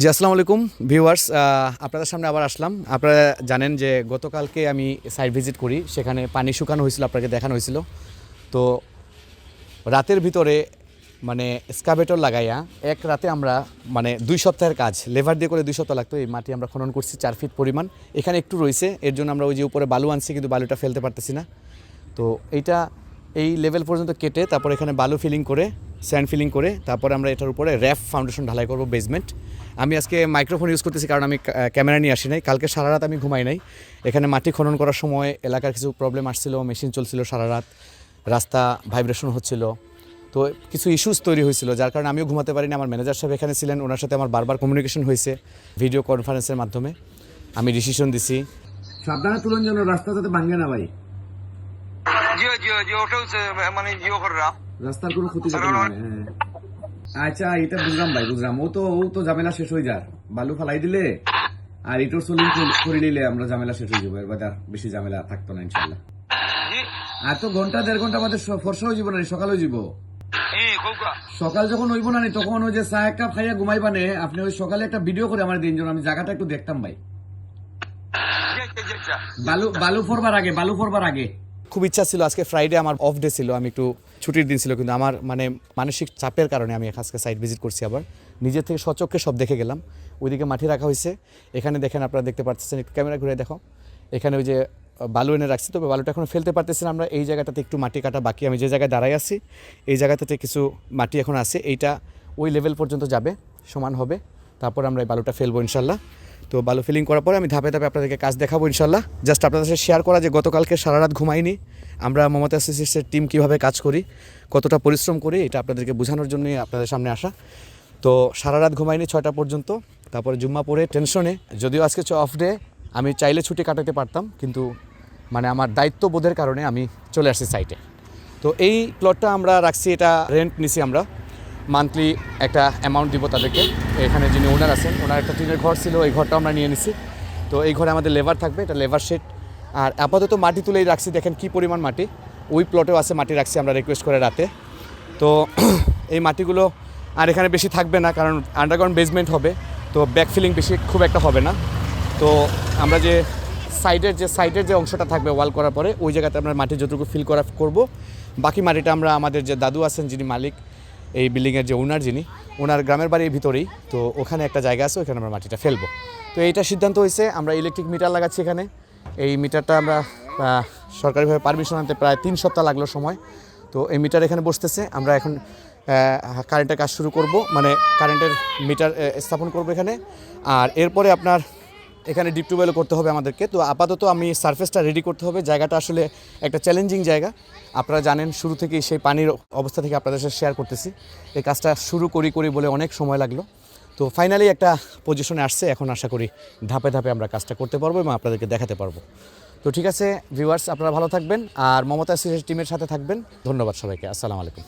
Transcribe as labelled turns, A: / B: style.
A: জি, আসসালামু আলাইকুম, ভিউয়ার্স আপনাদের সামনে আবার আসলাম। আপনারা জানেন যে গতকালকে আমি সাইট ভিজিট করি, সেখানে পানি শুকানো হয়েছিল, আপনাকে দেখানো হয়েছিল। তো রাতের ভিতরে মানে স্কাবেটর লাগাইয়া এক রাতে আমরা মানে দুই সপ্তাহের কাজ লেভার দিয়ে করে দুই সপ্তাহ লাগতো, এই মাটি আমরা খনন করছি চার ফিট পরিমাণ। এখানে একটু রয়েছে, এর জন্য আমরা ওই যে উপরে বালু আনছি, কিন্তু বালুটা ফেলতে পারতেছি না। তো এইটা এই লেভেল পর্যন্ত কেটে তারপর এখানে বালু ফিলিং করে স্যান্ড ফিলিং করে, তারপরে আমরা এটার উপরে র্যাফ ফাউন্ডেশন ঢালাই করব বেসমেন্ট আমি আজকে মাইক্রোফোন ইউজ করতেছি কারণ আমি ক্যামেরা নিয়ে আসি নাই। কালকে সারা রাত আমি ঘুমাই নাই। এখানে মাটি খনন করার সময় এলাকার কিছু প্রবলেম আসছিল মেশিন চলছিল সারা রাত, রাস্তা ভাইব্রেশন হচ্ছিল। তো কিছু ইস্যুস তৈরি হয়েছিল, যার কারণে আমিও ঘুমাতে পারিনি। আমার ম্যানেজার সাহেব এখানে ছিলেন, ওনার সাথে আমার বারবার কমিউনিকেশন হয়েছে ভিডিও কনফারেন্সের মাধ্যমে। আমি ডিসিশন দিছি।
B: সাবধানে তুলন যেন রাস্তা যাতে ভাঙ্গে না ভাই।
C: মানে কররা
B: রাস্তার কোনো ক্ষতি না হয়। হ্যাঁ। আচ্ছা এটা বুঝলাম ভাই বুঝলাম। ও তো ও তো ঝামেলা শেষ হয়ে বালু ফালাই দিলে আর সোলিং করে নিলে আমরা ঝামেলা শেষ হয়ে যাব। এর বাদে আর বেশি ঝামেলা থাকতো না ইনশাল্লাহ আর তো ঘণ্টা দেড় ঘণ্টা আমাদের ফর্সা হয়ে যাব না সকালে যাব। সকাল যখন হইব না তখন ওই যে চা এক কাপ খাইয়া ঘুমাইবা নে আপনি ওই সকালে একটা ভিডিও করে আমার দিন আমি জায়গাটা একটু দেখতাম ভাই। বালু বালু ফরবার আগে বালু ফরবার আগে।
A: খুব ইচ্ছা ছিল, আজকে ফ্রাইডে আমার অফ ডে ছিল, আমি একটু ছুটির দিন ছিল, কিন্তু আমার মানে মানসিক চাপের কারণে আমি আজকে সাইট ভিজিট করছি আবার। নিজের থেকে সচক্ষে সব দেখে গেলাম। ওইদিকে মাটি রাখা হয়েছে। এখানে দেখেন আপনারা দেখতে পাচ্ছেন, একটু ক্যামেরা ঘুরে দেখো। এখানে ওই যে বালু এনে রাখছি তবে বালুটা এখন ফেলতে পারতেছি না আমরা। এই জায়গাটাতে একটু মাটি কাটা বাকি, আমি যে জায়গায় দাঁড়াই আছি, এই জায়গাটাতে কিছু মাটি এখন আছে। এইটা ওই লেভেল পর্যন্ত যাবে, সমান হবে। তারপর আমরা এই বালুটা ফেলব ইনশাল্লাহ। তো বালু ফিলিং করার পরে আমি ধাপে ধাপে আপনাদেরকে কাজ দেখাবো ইনশাল্লাহ। জাস্ট আপনাদের সাথে শেয়ার করা যে গতকালকে সারা রাত ঘুমাইনি, আমরা মমতা সিসিসের টিম কীভাবে কাজ করি, কতটা পরিশ্রম করি, এটা আপনাদেরকে বোঝানোর জন্যই আপনাদের সামনে আসা। তো সারা রাত ঘুমাইনি ছয়টা পর্যন্ত, তারপরে জুম্মা পরে টেনশনে যদিও আজকে অফ ডে আমি চাইলে ছুটি কাটাতে পারতাম, কিন্তু মানে আমার দায়িত্ববোধের কারণে আমি চলে আসছি সাইটে তো এই প্লটটা আমরা রাখছি, এটা রেন্ট নিছি আমরা। মান্থলি একটা অ্যামাউন্ট দিব তাদেরকে। এখানে যিনি ওনার আছেন, ওনার একটা টিনের ঘর ছিল, এই ঘরটা আমরা নিয়ে নিছি। তো এই ঘরে আমাদের লেবার থাকবে, এটা লেবার শেড আর আপাতত মাটি তুলেই রাখছি, দেখেন কি পরিমাণ মাটি। ওই প্লটেও আছে মাটি রাখছি আমরা রিকোয়েস্ট করে রাতে। তো এই মাটিগুলো আর এখানে বেশি থাকবে না, কারণ আন্ডারগ্রাউন্ড বেসমেন্ট হবে। তো ব্যাকফিলিং বেশি খুব একটা হবে না। তো আমরা যে সাইডের যে সাইডের যে অংশটা থাকবে ওয়াল করার পরে, ওই জায়গাতে আমরা মাটি যতটুকু ফিল করা, করব। বাকি মাটিটা আমরা আমাদের যে দাদু আছেন, যিনি মালিক এই বিল্ডিংয়ের যে ওনার যিনি, ওনার গ্রামের বাড়ির ভিতরেই, তো ওখানে একটা জায়গা আছে, ওখানে আমরা মাটিটা ফেলব। তো এইটা সিদ্ধান্ত হয়েছে, আমরা ইলেকট্রিক মিটার লাগাচ্ছি এখানে। এই মিটারটা আমরা সরকারিভাবে পারমিশন আনতে প্রায় তিন সপ্তাহ লাগল সময়। তো এই মিটার এখানে বসতেছে, আমরা এখন কারেন্টের কাজ শুরু করব মানে কারেন্টের মিটার স্থাপন করব এখানে। আর এরপরে আপনার এখানে ডিপ টিউবওয়েলও করতে হবে আমাদেরকে। তো আপাতত আমি সারফেসটা রেডি করতে হবে। জায়গাটা আসলে একটা চ্যালেঞ্জিং জায়গা। আপনারা জানেন, শুরু থেকেই সেই পানির অবস্থা থেকে আপনাদের সাথে শেয়ার করতেছি। এই কাজটা শুরু করি করি বলে অনেক সময় লাগল। তো ফাইনালি একটা পজিশনে আসছে। এখন আশা করি ধাপে ধাপে আমরা কাজটা করতে পারব এবং আপনাদেরকে দেখাতে পারব। তো ঠিক আছে ভিউয়ার্স আপনারা ভালো থাকবেন। আর মমতা সিরিজ টিমের সাথে থাকবেন। ধন্যবাদ সবাইকে। আসসালামু আলাইকুম।